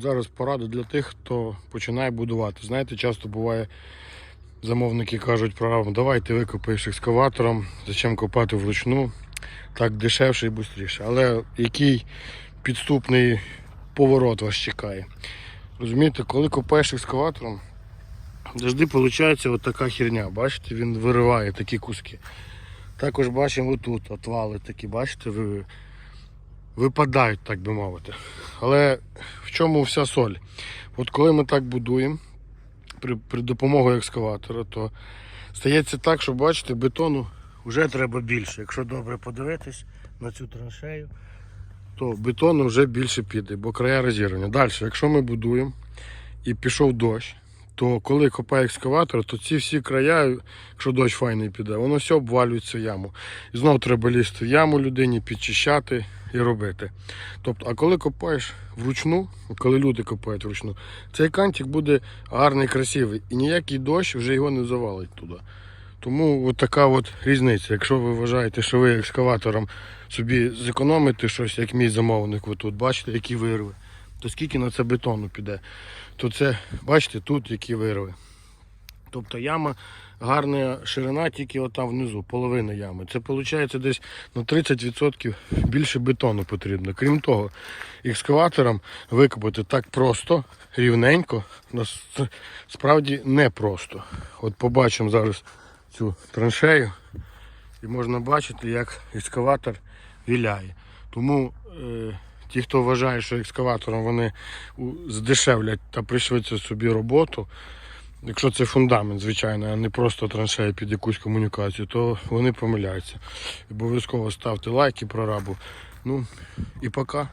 Зараз порада для тих, хто починає будувати. Знаєте, часто буває, замовники кажуть програму, давай ти викопаєш екскаватором, зачем копати вручну, так дешевше і швидше. Але який підступний поворот вас чекає? Розумієте, коли копаєш екскаватором, завжди виходить от така херня. Бачите, він вириває такі куски. Також бачимо отут отвали такі, бачите, ви, випадають, так би мовити. Але в чому вся соль? От коли ми так будуємо при, при допомогою екскаватора, то стається так, що бачите, бетону вже треба більше. Якщо добре подивитись на цю траншею, то бетону вже більше піде, бо края розірвані. Далі, якщо ми будуємо і пішов дощ, то коли копає екскаватор, то ці всі края, якщо дощ файний піде, воно все обвалюється в яму. І знову треба лізти в яму людині, підчищати і робити. Тобто, а коли копаєш вручну, коли люди копають вручну, цей кантик буде гарний, красивий. І ніякий дощ вже його не завалить туди. Тому от така от різниця. Якщо ви вважаєте, що ви екскаватором собі зекономите щось, як мій замовник, ви тут бачите, які вирви, то скільки на це бетону піде, то це, бачите, тут які вирви. Тобто яма гарна ширина тільки отам внизу, половина ями. Це виходить десь на 30% більше бетону потрібно. Крім того, екскаватором викопати так просто, рівненько, справді непросто. От побачимо зараз цю траншею і можна бачити, як екскаватор віляє. Тому е, ті, хто вважає, що екскаватором вони здешевлять та пришвидшать собі роботу, якщо це фундамент, звичайно, а не просто траншея під якусь комунікацію, то вони помиляються. Обов'язково ставте лайки прорабу. Ну і пока.